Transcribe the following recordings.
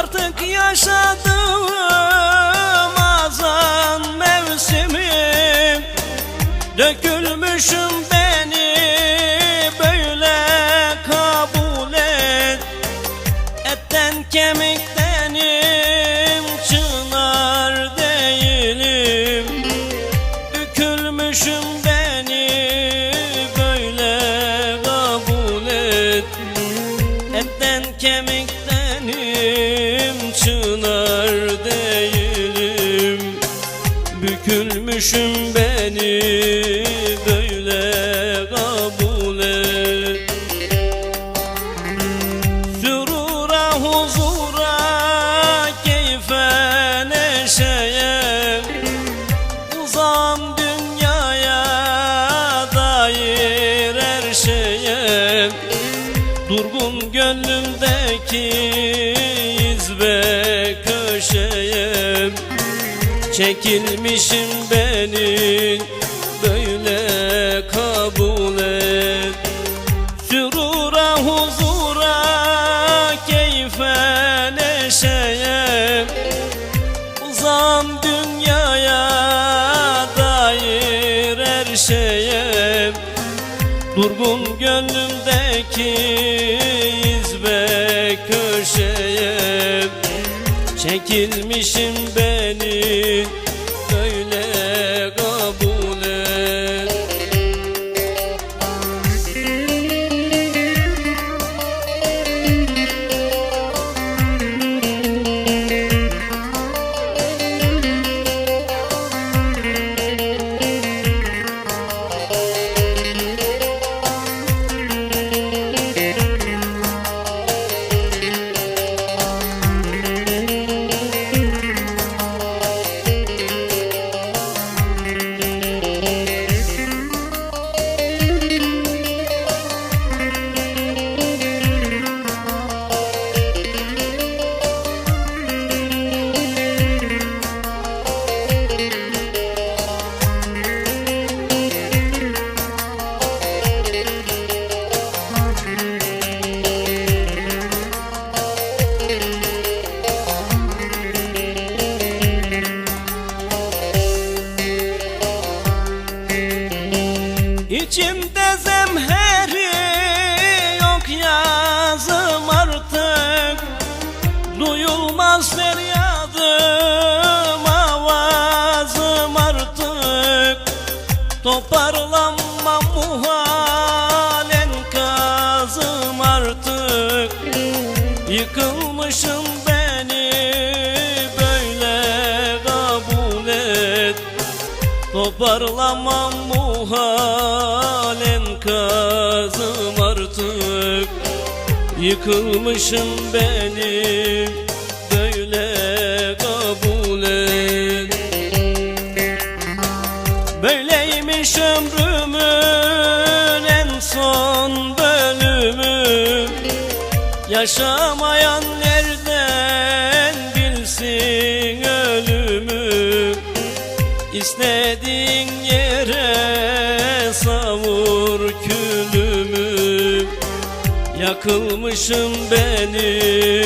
Artık yaşadığım azan mevsimi Dökülmüşüm beni böyle kabul et. Etten kemiktenim çınar değilim. Dökülmüşüm beni böyle kabul et. Etten kemiktenim Bükülmüşüm beni böyle kabul et. Sürura huzura keyfe neşeye. Uzam dünyaya dair her şeye. Durgun gönlümdeki iz ve köşeye. Çekilmişim beni böyle kabul et. Sürura huzura keyfe neşeye. Uzam dünyaya dair her şeye. Durgun gönlümdeki iz ve köşeye. Çekilmişim beni İçimde zemheri yok yazım artık. Duyulmaz feryadım avazım artık. Toparlanmam muhal enkazım artık. Yıkılmışım beni Toparlamam muhal enkazım artık. Yıkılmışım beni böyle kabul et. Böyleymiş ömrümün en son bölümü. Yaşamayan İstediğin yere savur külümü. Yakılmışım beni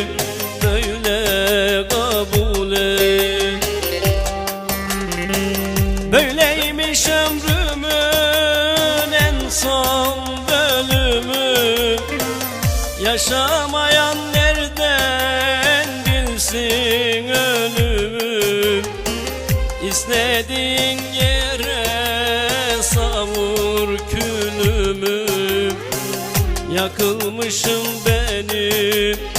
İstediğin yere savur külümü. Yakılmışım beni böyle